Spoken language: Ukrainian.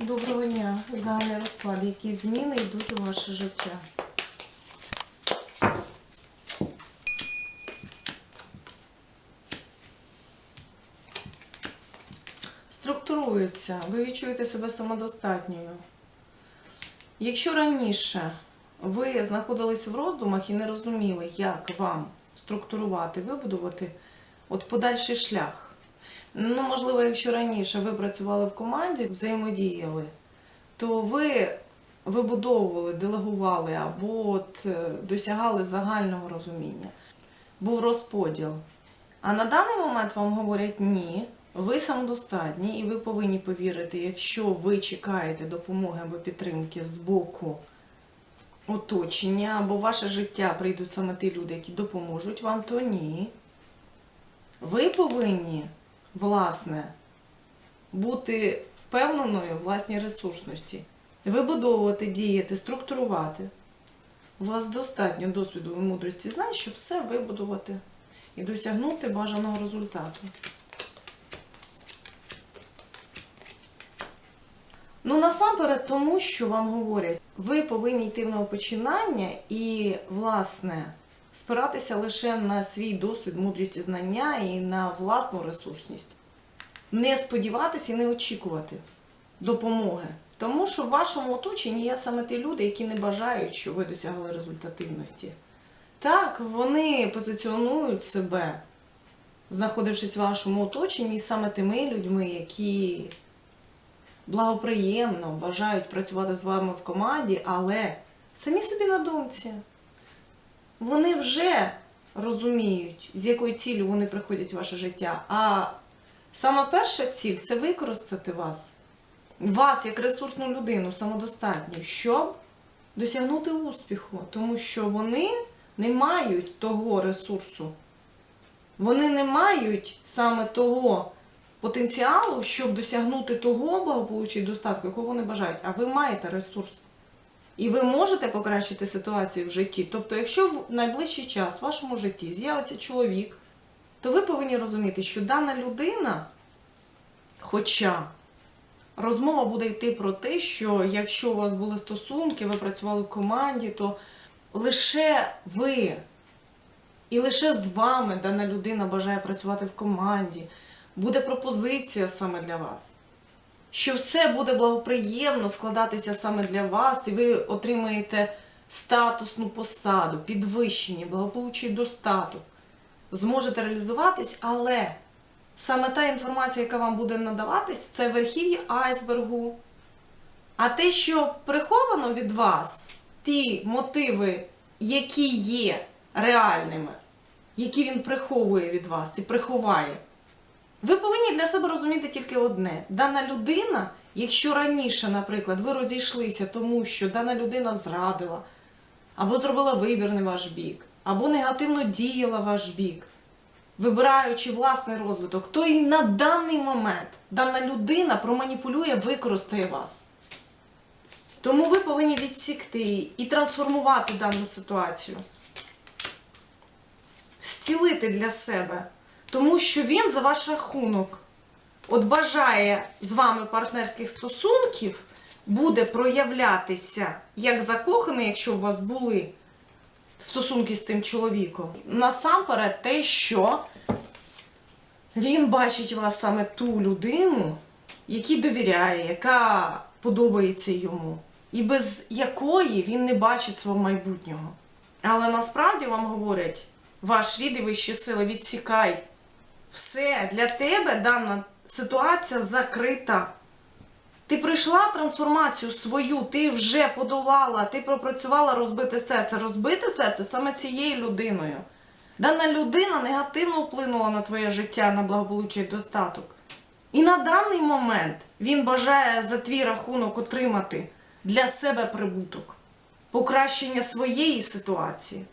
Доброго дня. Загальний розклад. Які зміни йдуть у ваше життя? Структурується. Ви відчуєте себе самодостатньою. Якщо раніше ви знаходились в роздумах і не розуміли, як вам структурувати, вибудувати от подальший шлях. Ну, можливо, якщо раніше ви працювали в команді, взаємодіяли, то ви вибудовували, делегували або от е, досягали загального розуміння. Був розподіл. А на даний момент вам говорять ні, ви самодостатні, і ви повинні повірити, якщо ви чекаєте допомоги або підтримки з боку оточення, або ваше життя прийдуть саме ті люди, які допоможуть вам, то ні. Ви повинні, власне, бути впевненою в власній ресурсності, вибудовувати, діяти, структурувати. У вас достатньо досвіду і мудрості знань, щоб все вибудувати і досягнути бажаного результату. Ну, насамперед, тому що вам говорять, ви повинні йти в новопочинання і, власне, спиратися лише на свій досвід, мудрість і знання і на власну ресурсність. Не сподіватися і не очікувати допомоги. Тому що в вашому оточенні є саме ті люди, які не бажають, щоб ви досягли результативності. Так, вони позиціонують себе, знаходившись в вашому оточенні, саме тими людьми, які благоприємно бажають працювати з вами в команді, але самі собі на думці. Вони вже розуміють, з якою ціллю вони приходять в ваше життя. А сама перша ціль це використати вас, вас як ресурсну людину, самодостатню, щоб досягнути успіху, тому що вони не мають того ресурсу. Вони не мають саме того потенціалу, щоб досягнути того благополуччя і достатку, якого вони бажають. А ви маєте ресурс. І ви можете покращити ситуацію в житті. Тобто, якщо в найближчий час в вашому житті з'явиться чоловік, то ви повинні розуміти, що дана людина, хоча розмова буде йти про те, що якщо у вас були стосунки, ви працювали в команді, то лише ви і лише з вами дана людина бажає працювати в команді, буде пропозиція саме для вас. Що все буде благоприємно складатися саме для вас, і ви отримаєте статусну посаду, підвищення, благополуччя достаток. Зможете реалізуватись, але саме та інформація, яка вам буде надаватись, це верхів'я айсбергу. А те, що приховано від вас, ті мотиви, які є реальними, які він приховує від вас і приховає. Ви повинні для себе розуміти тільки одне: дана людина, якщо раніше, наприклад, ви розійшлися, тому що дана людина зрадила, або зробила вибір не ваш бік, або негативно діяла ваш бік, вибираючи власний розвиток, то і на даний момент дана людина проманіпулює, використає вас. Тому ви повинні відсікти і трансформувати дану ситуацію, зцілити для себе. Тому що він за ваш рахунок от бажає з вами партнерських стосунків, буде проявлятися як закоханий, якщо у вас були стосунки з цим чоловіком. Насамперед, те, що він бачить вас саме ту людину, якій довіряє, яка подобається йому, і без якої він не бачить свого майбутнього. Але насправді вам говорять, ваш рід і вищі сили, відсікай. Все, для тебе дана ситуація закрита. Ти пройшла трансформацію свою, ти вже подолала, ти пропрацювала розбите серце. Розбите серце саме цією людиною. Дана людина негативно вплинула на твоє життя, на благополуччя достаток. І на даний момент він бажає за твій рахунок отримати для себе прибуток, покращення своєї ситуації.